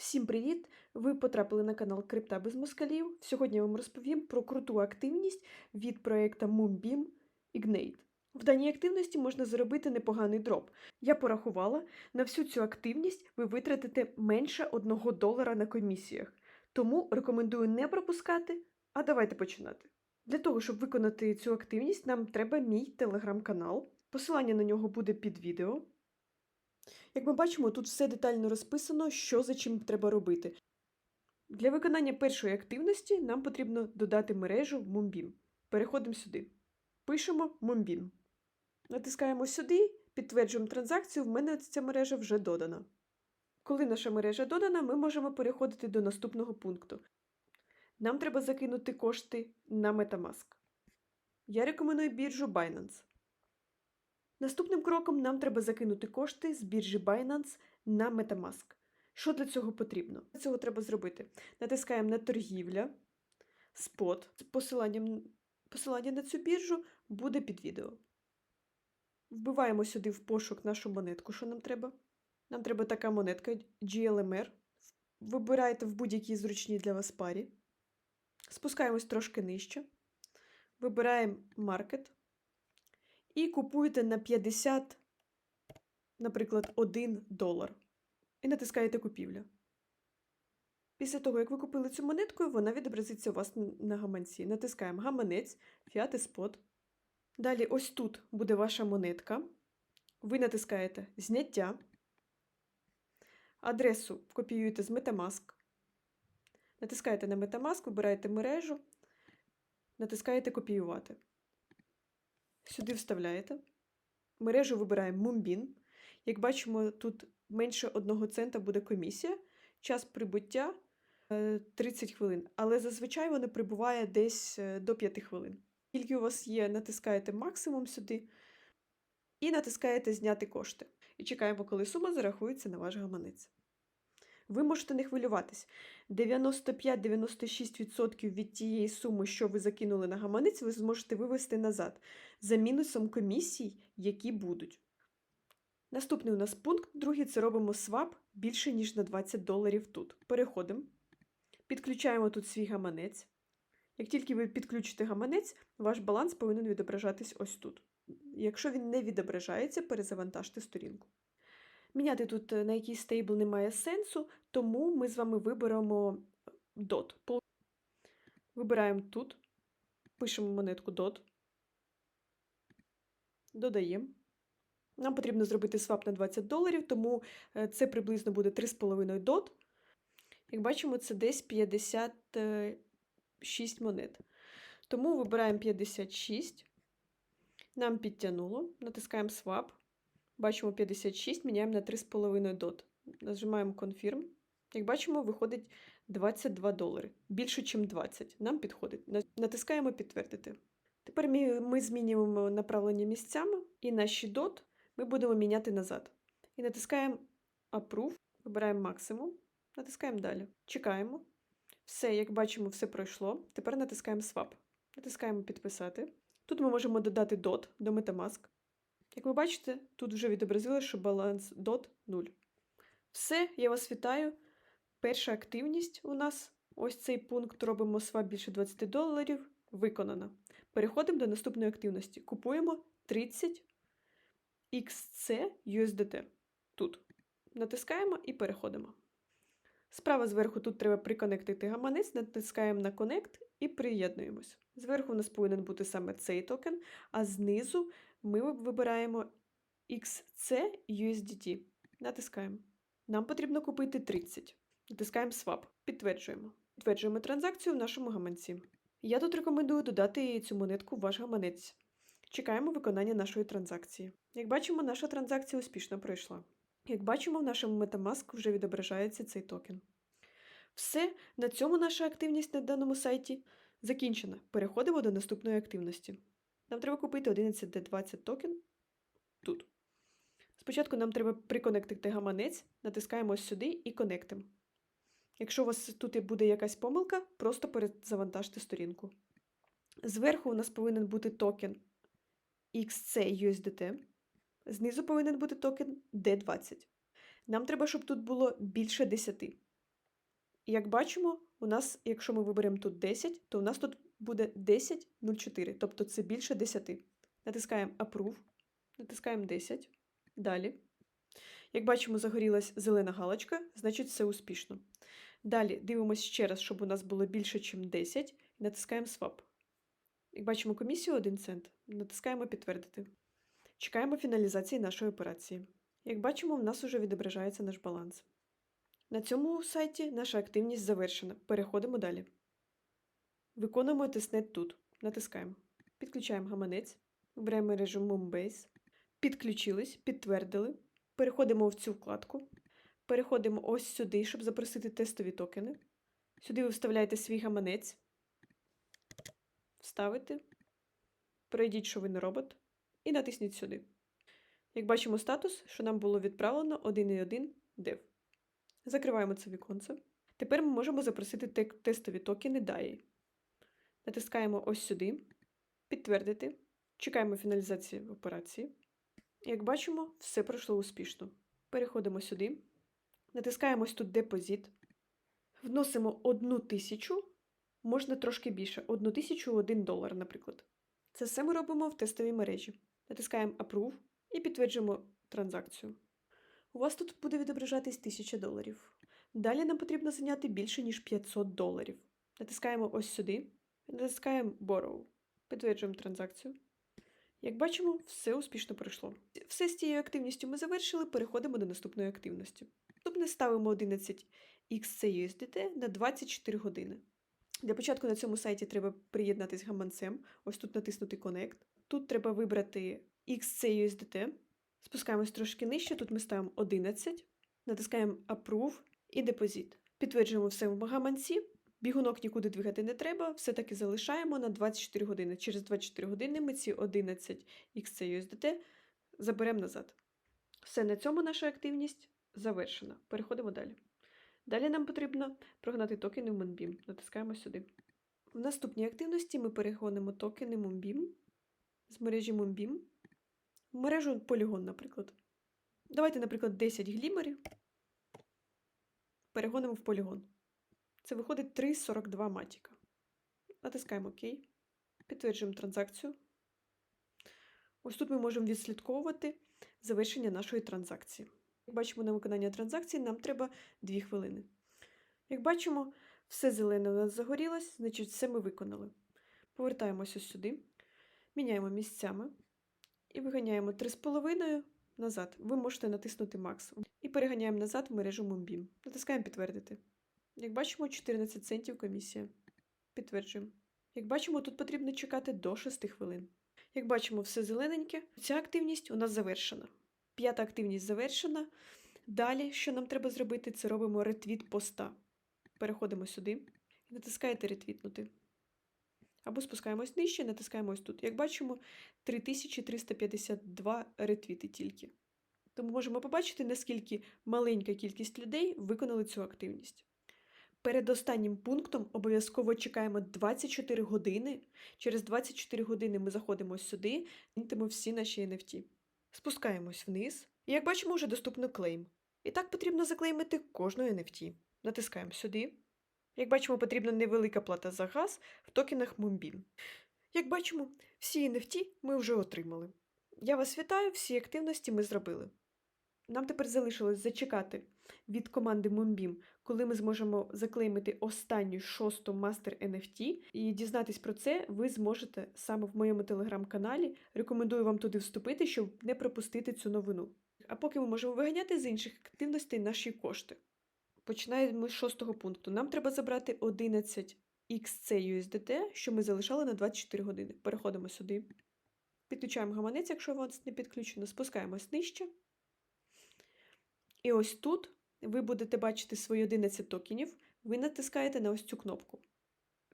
Всім привіт! Ви потрапили на канал Крипта без москалів. Сьогодні я вам розповім про круту активність від проєкту Moonbeam Ignite. В даній активності можна заробити непоганий дроп. Я порахувала, на всю цю активність ви витратите менше 1 долара на комісіях. Тому рекомендую не пропускати, а давайте починати. Для того, щоб виконати цю активність, нам треба мій телеграм-канал. Посилання на нього буде під відео. Як ми бачимо, тут все детально розписано, що за чим треба робити. Для виконання першої активності нам потрібно додати мережу Moonbeam. Переходимо сюди. Пишемо Moonbeam. Натискаємо сюди, підтверджуємо транзакцію, в мене ця мережа вже додана. Коли наша мережа додана, ми можемо переходити до наступного пункту. Нам треба закинути кошти на Metamask. Я рекомендую біржу Binance. Наступним кроком нам треба закинути кошти з біржі Binance на Metamask. Що для цього потрібно? Для цього треба зробити. Натискаємо на торгівля, спот. З посиланням, посилання на цю біржу буде під відео. Вбиваємо сюди в пошук нашу монетку, що нам треба. Нам треба така монетка GLMR. Вибираєте в будь-якій зручній для вас парі. Спускаємось трошки нижче. Вибираємо Market. І купуєте на 50, наприклад, 1 долар. І натискаєте купівля. Після того, як ви купили цю монетку, вона відобразиться у вас на гаманці. Натискаємо гаманець, фіати спот. Далі, ось тут буде ваша монетка. Ви натискаєте зняття. Адресу копіюєте з Metamask. Натискаєте на Metamask, вибираєте мережу, натискаєте копіювати. Сюди вставляєте. Мережу вибираємо Moonbeam. Як бачимо, тут менше 1 цента буде комісія. Час прибуття 30 хвилин. Але зазвичай вона прибуває десь до 5 хвилин. Тільки у вас є, натискаєте максимум сюди і натискаєте Зняти кошти. І чекаємо, коли сума зарахується на ваш гаманець. Ви можете не хвилюватись. 95-96% від тієї суми, що ви закинули на гаманець, ви зможете вивести назад за мінусом комісій, які будуть. Наступний у нас пункт, другий це робимо свап більше, ніж на 20 доларів тут. Переходимо, підключаємо тут свій гаманець. Як тільки ви підключите гаманець, ваш баланс повинен відображатись ось тут. Якщо він не відображається, перезавантажте сторінку. Міняти тут на якийсь стейбл немає сенсу, тому ми з вами виберемо DOT. Вибираємо тут, пишемо монетку DOT, додаємо. Нам потрібно зробити свап на 20 доларів, тому це приблизно буде 3,5 DOT. Як бачимо, це десь 56 монет. Тому вибираємо 56, нам підтягнуло, натискаємо свап. Бачимо 56, міняємо на 3,5 дот. Нажимаємо Confirm. Як бачимо, виходить 22 долари. Більше, ніж 20. Нам підходить. Натискаємо підтвердити. Тепер ми, змінюємо направлення місцями, і наші дот ми будемо міняти назад. І натискаємо Approve, вибираємо максимум, натискаємо далі. Чекаємо. Все, як бачимо, все пройшло. Тепер натискаємо Swap. Натискаємо підписати. Тут ми можемо додати DOT до Metamask. Як ви бачите, тут вже відобразилося, що баланс DOT 0. Все, я вас вітаю. Перша активність у нас, ось цей пункт, робимо свап більше 20 доларів, виконана. Переходимо до наступної активності. Купуємо 30 XC USDT. Тут. Натискаємо і переходимо. Справа зверху тут треба приконектити гаманець, натискаємо на Connect і приєднуємось. Зверху у нас повинен бути саме цей токен, а знизу ми вибираємо XC USDT. Натискаємо. Нам потрібно купити 30. Натискаємо Swap. Підтверджуємо. Підтверджуємо транзакцію в нашому гаманці. Я тут рекомендую додати цю монетку в ваш гаманець. Чекаємо виконання нашої транзакції. Як бачимо, наша транзакція успішно пройшла. Як бачимо, в нашому Metamask вже відображається цей токен. Все, на цьому наша активність на даному сайті закінчена. Переходимо до наступної активності. Нам треба купити 11D20 токен тут. Спочатку нам треба приконектити гаманець, натискаємо ось сюди і конектимо. Якщо у вас тут буде якась помилка, просто перезавантажте сторінку. Зверху у нас повинен бути токен XC USDT. Знизу повинен бути токен D20. Нам треба, щоб тут було більше 10. І як бачимо, у нас, якщо ми виберемо тут 10, то у нас тут буде 10,04, тобто це більше 10. Натискаємо Approve, натискаємо 10. Далі. Як бачимо, загорілась зелена галочка, значить все успішно. Далі дивимося ще раз, щоб у нас було більше, ніж 10, і натискаємо Swap. Як бачимо комісію 1 цент, натискаємо Підтвердити. Чекаємо фіналізації нашої операції. Як бачимо, в нас вже відображається наш баланс. На цьому сайті наша активність завершена. Переходимо далі. Виконуємо тестнет тут. Натискаємо. Підключаємо гаманець. Вибираємо режим Moonbase. Підключились, підтвердили. Переходимо в цю вкладку. Переходимо ось сюди, щоб запросити тестові токени. Сюди ви вставляєте свій гаманець. Вставити. Пройдіть, що ви не робот. І натисніть сюди. Як бачимо статус, що нам було відправлено 1.1 dev. Закриваємо це віконце. Тепер ми можемо запросити тестові токени DAI. Натискаємо ось сюди, підтвердити, чекаємо фіналізації операції. Як бачимо, все пройшло успішно. Переходимо сюди, натискаємо ось тут депозит, вносимо одну тисячу, можна трошки більше, одну тисячу один долар, наприклад. Це все ми робимо в тестовій мережі. Натискаємо Approve і підтверджуємо транзакцію. У вас тут буде відображатись 1000 доларів. Далі нам потрібно зайняти більше, ніж 500 доларів. Натискаємо ось сюди, натискаємо Borrow. Підтверджуємо транзакцію. Як бачимо, все успішно пройшло. Все з цією активністю ми завершили, переходимо до наступної активності. Наступне ставимо 11 XCUSDT на 24 години. Для початку на цьому сайті треба приєднатись гаманцем. Ось тут натиснути Connect. Тут треба вибрати XCUSDT. Спускаємось трошки нижче, тут ми ставимо 11, натискаємо Approve і Депозит. Підтверджуємо все в гаманці. Бігунок нікуди двигати не треба, все-таки залишаємо на 24 години. Через 24 години ми ці 11 XCUSDT заберемо назад. Все, на цьому наша активність завершена. Переходимо далі. Далі нам потрібно прогнати токени в Moonbeam. Натискаємо сюди. В наступній активності ми перегонимо токени Moonbeam з мережі Moonbeam в мережу Polygon, наприклад. Давайте, наприклад, 10 глімерів перегонимо в Polygon. Це виходить 3,42 матіка. Натискаємо ОК. Підтверджуємо транзакцію. Ось тут ми можемо відслідковувати завершення нашої транзакції. Як бачимо на виконання транзакції, нам треба 2 хвилини. Як бачимо, все зелене у нас загорілось, значить, все ми виконали. Повертаємося сюди, міняємо місцями і виганяємо 3,5 назад. Ви можете натиснути максимум. І переганяємо назад в мережу Moonbeam. Натискаємо підтвердити. Як бачимо, 14 центів комісія. Підтверджуємо. Як бачимо, тут потрібно чекати до 6 хвилин. Як бачимо, все зелененьке. Ця активність у нас завершена. П'ята активність завершена. Далі, що нам треба зробити, це робимо ретвіт поста. Переходимо сюди і натискаєте ретвітнути. Або спускаємось нижче, натискаємо ось тут. Як бачимо, 3352 ретвіти тільки. Тому можемо побачити, наскільки маленька кількість людей виконали цю активність. Перед останнім пунктом обов'язково чекаємо 24 години. Через 24 години ми заходимо сюди, інтимо всі наші NFT. Спускаємось вниз, і як бачимо, вже доступно клейм. І так потрібно заклеймити кожну NFT. Натискаємо сюди. Як бачимо, потрібна невелика плата за газ в токенах Moonbeam. Як бачимо, всі NFT ми вже отримали. Я вас вітаю, всі активності ми зробили. Нам тепер залишилось зачекати від команди Moonbeam, коли ми зможемо заклеймити останню шосту мастер NFT. І дізнатись про це ви зможете саме в моєму телеграм-каналі. Рекомендую вам туди вступити, щоб не пропустити цю новину. А поки ми можемо виганяти з інших активностей наші кошти. Починаємо з шостого пункту. Нам треба забрати 11 XCUSDT, що ми залишали на 24 години. Переходимо сюди. Підключаємо гаманець, якщо у вас не підключено, спускаємось нижче. І ось тут ви будете бачити свої 11 токенів, ви натискаєте на ось цю кнопку.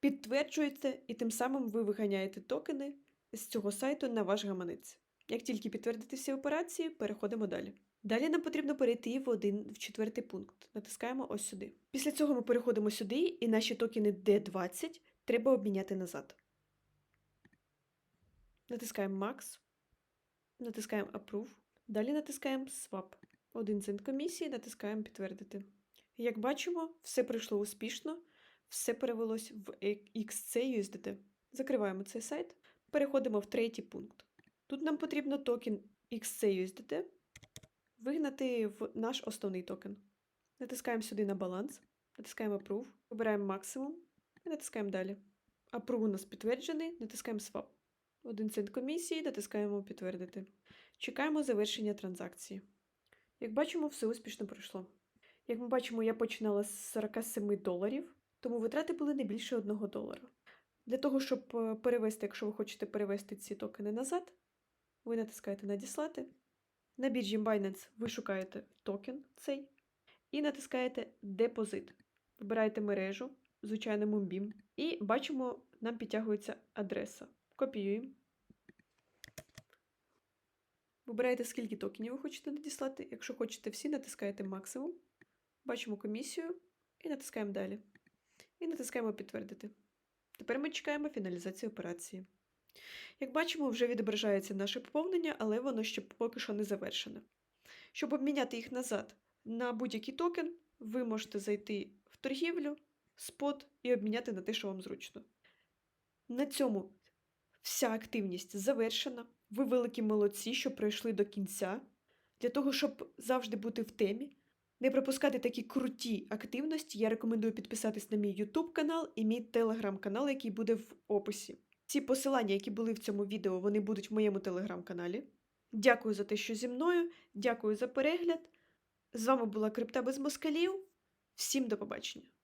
Підтверджуєте, і тим самим ви виганяєте токени з цього сайту на ваш гаманець. Як тільки підтвердите всі операції, переходимо далі. Далі нам потрібно перейти в один в четвертий пункт. Натискаємо ось сюди. Після цього ми переходимо сюди, і наші токени D20 треба обміняти назад. Натискаємо Max, натискаємо Approve, далі натискаємо Swap. Один цент комісії, натискаємо підтвердити. Як бачимо, все пройшло успішно, все перевелось в е- XC Закриваємо цей сайт, переходимо в третій пункт. Тут нам потрібно токен XC вигнати в наш основний токен. Натискаємо сюди на баланс, натискаємо Approve, вибираємо максимум і натискаємо далі. Approve у нас підтверджений, натискаємо Swap. Один цент комісії, натискаємо підтвердити. Чекаємо завершення транзакції. Як бачимо, все успішно пройшло. Як ми бачимо, я починала з 47 доларів, тому витрати були не більше 1 долара. Для того, щоб е, перевести, якщо ви хочете перевести ці токени назад, ви натискаєте Надіслати. На біржі Binance ви шукаєте токен цей і натискаєте Депозит. Вибираєте мережу, звичайно, Moonbeam. І бачимо, нам підтягується адреса. Копіюємо. Вибираєте, скільки токенів ви хочете надіслати. Якщо хочете всі, натискаєте максимум. Бачимо комісію і натискаємо далі. І натискаємо підтвердити. Тепер ми чекаємо фіналізації операції. Як бачимо, вже відображається наше поповнення, але воно ще поки що не завершене. Щоб обміняти їх назад на будь-який токен, ви можете зайти в торгівлю, спот і обміняти на те, що вам зручно. На цьому вся активність завершена. Ви великі молодці, що пройшли до кінця. Для того, щоб завжди бути в темі, не пропускати такі круті активності, я рекомендую підписатись на мій YouTube канал і мій телеграм канал, який буде в описі. Ці посилання, які були в цьому відео, вони будуть в моєму телеграм-каналі. Дякую за те, що зі мною. Дякую за перегляд. З вами була Крипта без москалів. Всім до побачення!